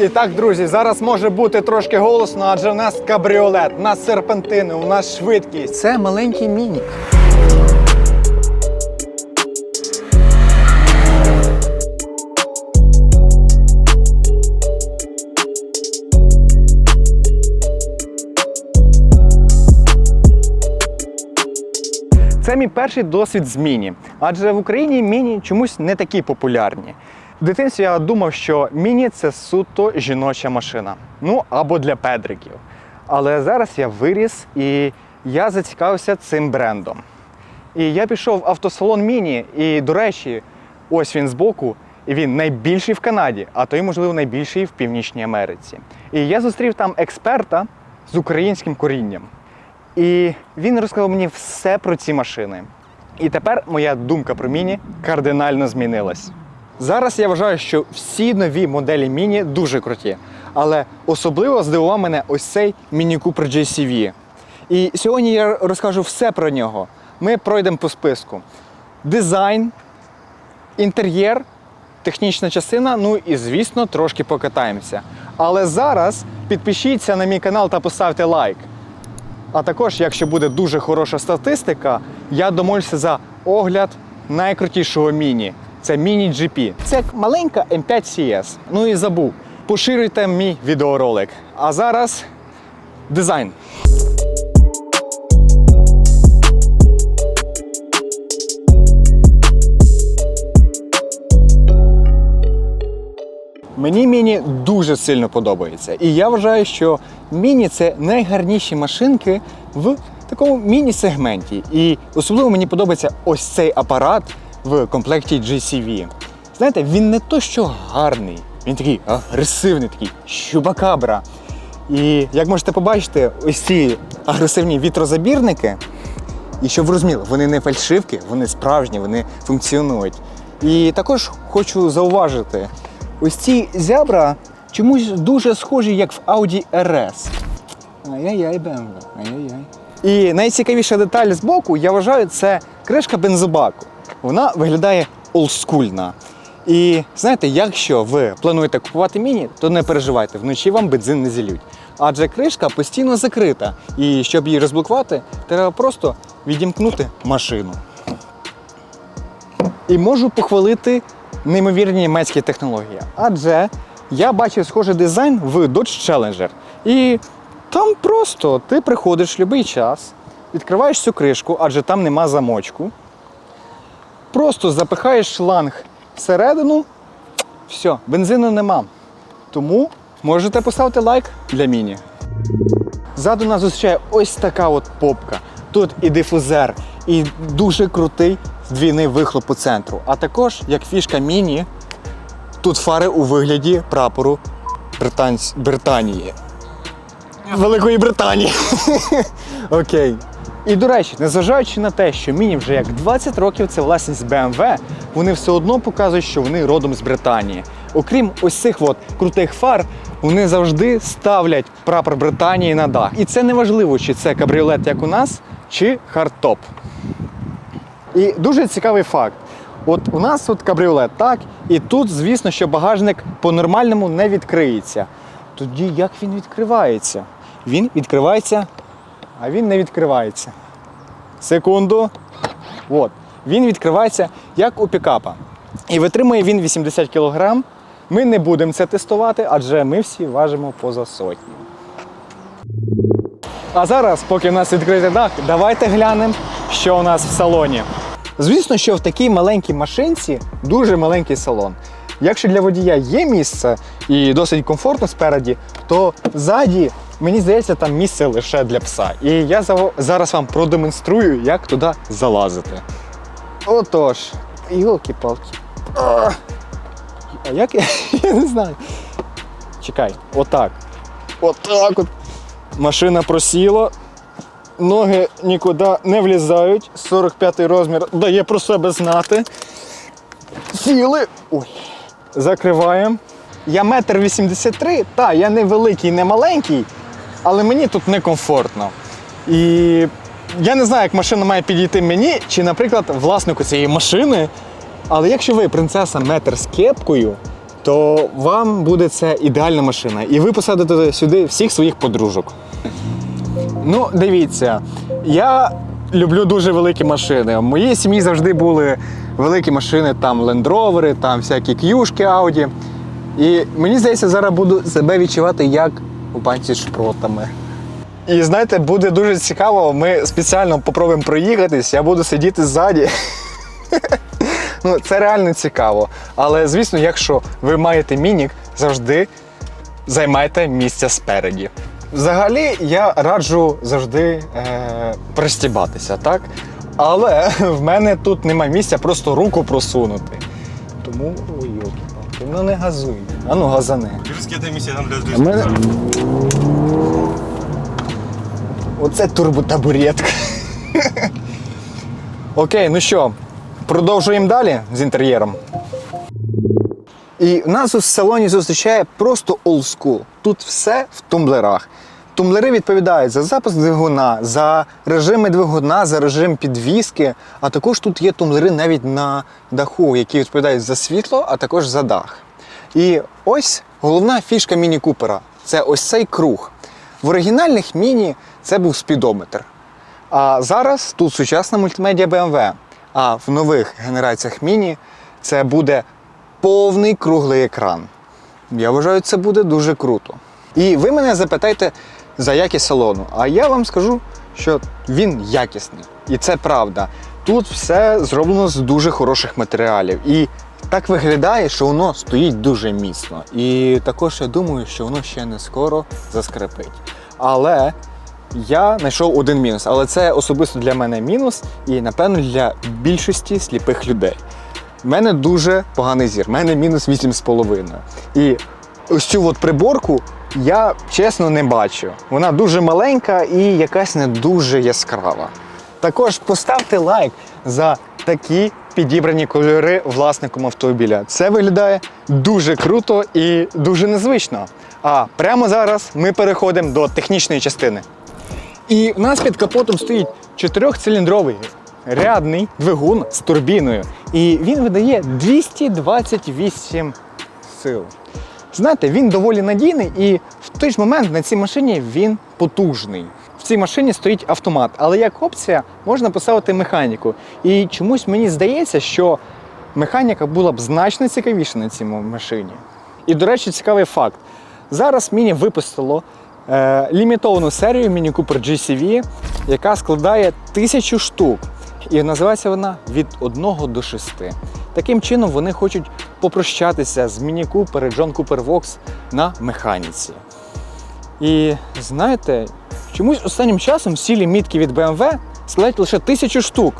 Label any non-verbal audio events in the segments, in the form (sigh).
І так, друзі, зараз може бути трошки голосно, адже в нас кабріолет, у нас серпантини, у нас швидкість. Це маленький міні. Це мій перший досвід з міні, адже в Україні міні чомусь не такі популярні. В дитинстві я думав, що міні це суто жіноча машина. Ну або для педриків. Але зараз я виріс і я зацікавився цим брендом. І я пішов в автосалон Міні, і, до речі, ось він збоку, і він найбільший в Канаді, а то й, можливо, найбільший в Північній Америці. І я зустрів там експерта з українським корінням. І він розказав мені все про ці машини. І тепер моя думка про міні кардинально змінилась. Зараз я вважаю, що всі нові моделі міні дуже круті. Але особливо здивував мене ось цей Міні Cooper JCV. І сьогодні я розкажу все про нього. Ми пройдемо по списку: дизайн, інтер'єр, технічна частина, ну і звісно, трошки покатаємося. Але зараз підпишіться на мій канал та поставте лайк. А також, якщо буде дуже хороша статистика, я домовлюся за огляд найкрутішого міні. Це міні GP. Це маленька M5 CS. Ну і забув. Поширюйте мій відеоролик. А зараз дизайн. Мені міні дуже сильно подобається. І я вважаю, що міні це найгарніші машинки в такому міні-сегменті. І особливо мені подобається ось цей апарат в комплекті GCV. Знаєте, він не то, що гарний, він такий агресивний, такий щубакабра. І як можете побачити, ось ці агресивні вітрозабірники, і щоб ви розуміли, вони не фальшивки, вони справжні, вони функціонують. І також хочу зауважити, ось ці зябра чомусь дуже схожі, як в Audi RS. Ай-яй-яй, BMW, ай-яй-яй. І найцікавіша деталь з боку, я вважаю, це кришка бензобаку. Вона виглядає олдскульна. І знаєте, якщо ви плануєте купувати міні, то не переживайте, вночі вам бензин не зілють. Адже кришка постійно закрита. І щоб її розблокувати, треба просто відімкнути машину. І можу похвалити неймовірні німецькі технології. Адже я бачив схожий дизайн в Dodge Challenger. І там просто ти приходиш в будь-який час, відкриваєш цю кришку, адже там нема замочку. Просто запихаєш шланг всередину, все, бензину нема. Тому можете поставити лайк для міні. Ззаду нас зустрічає ось така от попка. Тут і дифузер, і дуже крутий здвійний вихлоп по центру. А також, як фішка міні, тут фари у вигляді прапору Британсь... Британії. Великої Британії. (laughs) Окей. І до речі, незважаючи на те, що міні вже як 20 років це власність BMW, вони все одно показують, що вони родом з Британії. Окрім ось цих от крутих фар, вони завжди ставлять прапор Британії на дах. І це не важливо, чи це кабріолет, як у нас, чи хардтоп. І дуже цікавий факт. От у нас тут кабріолет, так, і тут, звісно, що багажник по-нормальному не відкриється. Тоді як він відкривається? Він відкривається, а він не відкривається. Секунду. От. Він відкривається як у пікапа. І витримує він 80 кг. Ми не будемо це тестувати, адже ми всі важимо поза сотню. А зараз, поки в нас відкритий дах, давайте глянемо, що у нас в салоні. Звісно, що в такій маленькій машинці дуже маленький салон. Якщо для водія є місце і досить комфортно спереді, то ззаді, мені здається, там місце лише для пса. І я зараз вам продемонструю, як туди залазити. Отож, йолки-палки. А як я? (laughs) Я не знаю. Чекай, отак. Отак от. Машина просіла, ноги нікуди не влізають. 45 розмір дає про себе знати. Сіли. Ой. Закриваємо. Я метр вісімдесят три, та, я не великий, не маленький, але мені тут некомфортно. І я не знаю, як машина має підійти мені, чи, наприклад, власнику цієї машини. Але якщо ви принцеса метр з кепкою, то вам буде це ідеальна машина. І ви посадите сюди всіх своїх подружок. Ну, дивіться, я люблю дуже великі машини. В моїй сім'ї завжди були великі машини, там Rover, там всякі к'юшки, Audi. І мені здається, зараз буду себе відчувати як у панці з шпротами. І знаєте, буде дуже цікаво. Ми спеціально попробуємо проїхатись, я буду сидіти ззаді. (laughs) Ну, це реально цікаво. Але звісно, якщо ви маєте мінік, завжди займайте місце спереді. Взагалі, я раджу завжди е, пристібатися, так? Але (laughs) в мене тут немає місця просто руку просунути. Тому ой, йолки-палки, ну не газуй. А ну газани. Юрське місія там для А мене... Оце турботабуретка. (laughs) Окей, ну що, продовжуємо далі з інтер'єром. І нас у салоні зустрічає просто олдскул. Тут все в тумблерах. Тумблери відповідають за запуск двигуна, за режими двигуна, за режим підвіски. А також тут є тумблери навіть на даху, які відповідають за світло, а також за дах. І ось головна фішка Міні Купера це ось цей круг. В оригінальних міні це був спідометр. А зараз тут сучасна мультимедіа BMW. А в нових генераціях міні це буде повний круглий екран. Я вважаю, це буде дуже круто. І ви мене запитаєте за якість салону. А я вам скажу, що він якісний. І це правда. Тут все зроблено з дуже хороших матеріалів. І так виглядає, що воно стоїть дуже міцно. І також я думаю, що воно ще не скоро заскрипить. Але я знайшов один мінус, але це особисто для мене мінус, і напевно для більшості сліпих людей. У мене дуже поганий зір, у мене мінус 8,5. І ось цю от приборку я чесно не бачу. Вона дуже маленька і якась не дуже яскрава. Також поставте лайк за такі підібрані кольори власником автомобіля. Це виглядає дуже круто і дуже незвично. А прямо зараз ми переходимо до технічної частини. І в нас під капотом стоїть чотирьохциліндровий рядний двигун з турбіною. І він видає 228 сил. Знаєте, він доволі надійний і в той ж момент на цій машині він потужний. В цій машині стоїть автомат, але як опція можна поставити механіку. І чомусь мені здається, що механіка була б значно цікавіша на цій машині. І, до речі, цікавий факт. Зараз Міні випустило е, лімітовану серію Міні Cooper GCV, яка складає тисячу штук. І називається вона від 1 до 6. Таким чином вони хочуть попрощатися з Міні і John Cooper Vox на механіці. І знаєте, чомусь останнім часом всі лімітки від BMW складають лише тисячу штук.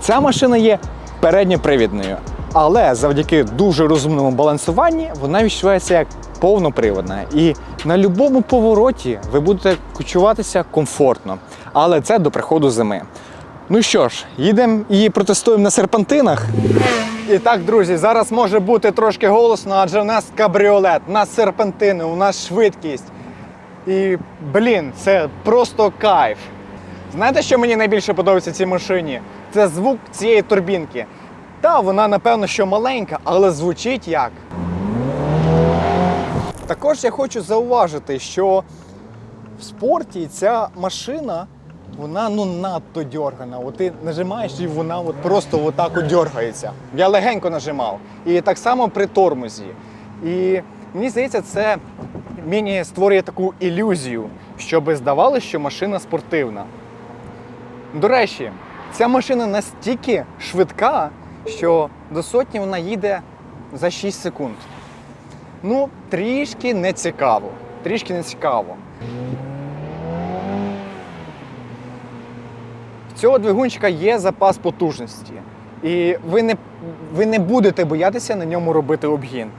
Ця машина є передньопривідною, але завдяки дуже розумному балансуванні вона відчувається як повноприводна. І на будь-якому повороті ви будете почуватися комфортно. Але це до приходу зими. Ну що ж, їдемо і протестуємо на серпантинах. І так, друзі, зараз може бути трошки голосно, адже у нас кабріолет, у нас серпантини, у нас швидкість. І, блін, це просто кайф. Знаєте, що мені найбільше подобається в цій машині? Це звук цієї турбінки. Та, вона, напевно, що маленька, але звучить як. Також я хочу зауважити, що в спорті ця машина, вона ну надто дьоргана. От ти нажимаєш і вона от просто отак от дьоргається. Я легенько нажимав. І так само при тормозі. І мені здається, це міні створює таку ілюзію, щоб здавалося, що машина спортивна. До речі, ця машина настільки швидка, що до сотні вона їде за 6 секунд. Ну, трішки не цікаво. Трішки не цікаво. Цього двигунчика є запас потужності. І ви не, ви не будете боятися на ньому робити обгін.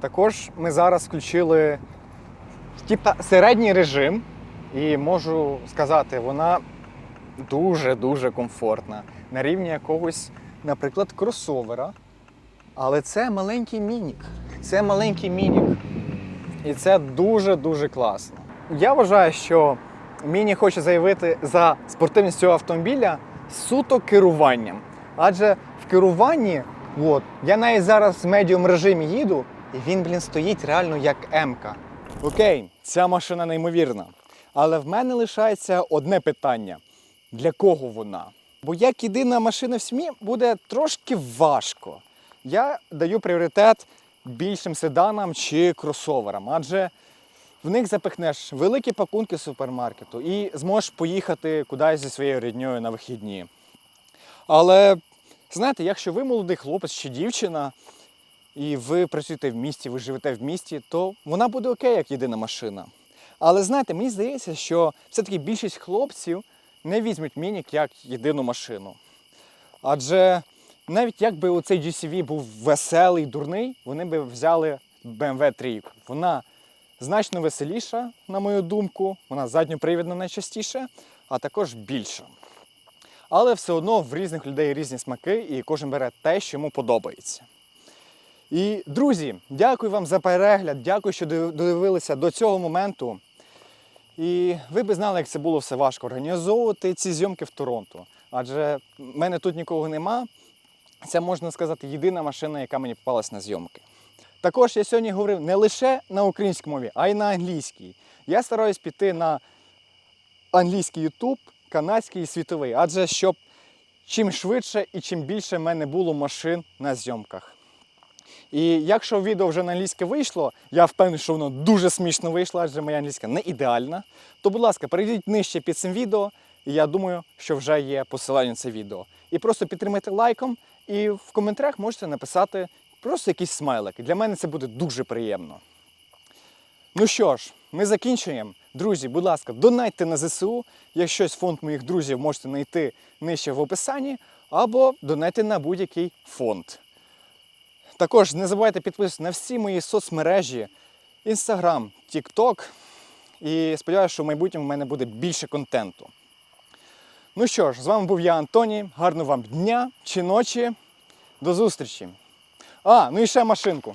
Також ми зараз включили типа середній режим, і можу сказати, вона дуже-дуже комфортна. На рівні якогось, наприклад, кросовера. Але це маленький мінік. Це маленький мінік. І це дуже-дуже класно. Я вважаю, що Міні хоче заявити за спортивність цього автомобіля суто керуванням. Адже в керуванні, от, я навіть зараз в медіум режимі їду, І він, блін, стоїть реально як М-ка. Окей, ця машина неймовірна. Але в мене лишається одне питання: для кого вона? Бо як єдина машина в сім'ї буде трошки важко. Я даю пріоритет більшим седанам чи кросоверам, адже в них запихнеш великі пакунки супермаркету і зможеш поїхати кудись зі своєю рідньою на вихідні. Але знаєте, якщо ви молодий хлопець чи дівчина, і ви працюєте в місті, ви живете в місті, то вона буде окей, як єдина машина. Але знаєте, мені здається, що все-таки більшість хлопців не візьмуть мінік як єдину машину. Адже навіть якби у цей GCV був веселий, дурний, вони би взяли BMW 3. Вона значно веселіша, на мою думку, вона задньопривідна найчастіше, а також більша. Але все одно в різних людей різні смаки, і кожен бере те, що йому подобається. І, друзі, дякую вам за перегляд, дякую, що додивилися до цього моменту. І ви б знали, як це було все важко організовувати ці зйомки в Торонто. Адже в мене тут нікого нема. Це можна сказати єдина машина, яка мені попалась на зйомки. Також я сьогодні говорив не лише на українській мові, а й на англійській. Я стараюсь піти на англійський YouTube, канадський і світовий, адже щоб чим швидше і чим більше в мене було машин на зйомках. І якщо відео вже на англійське вийшло, я впевнений, що воно дуже смішно вийшло, адже моя англійська не ідеальна. То, будь ласка, перейдіть нижче під цим відео, і я думаю, що вже є посилання на це відео. І просто підтримайте лайком, і в коментарях можете написати просто якийсь смайлик. І Для мене це буде дуже приємно. Ну що ж, ми закінчуємо. Друзі, будь ласка, донайте на ЗСУ. Якщо фонд моїх друзів можете знайти нижче в описанні, або донайте на будь-який фонд. Також не забувайте підписуватися на всі мої соцмережі, Instagram, TikTok. І сподіваюся, що в майбутньому в мене буде більше контенту. Ну що ж, з вами був я, Антоній. Гарного вам дня чи ночі. До зустрічі. А, ну і ще машинку.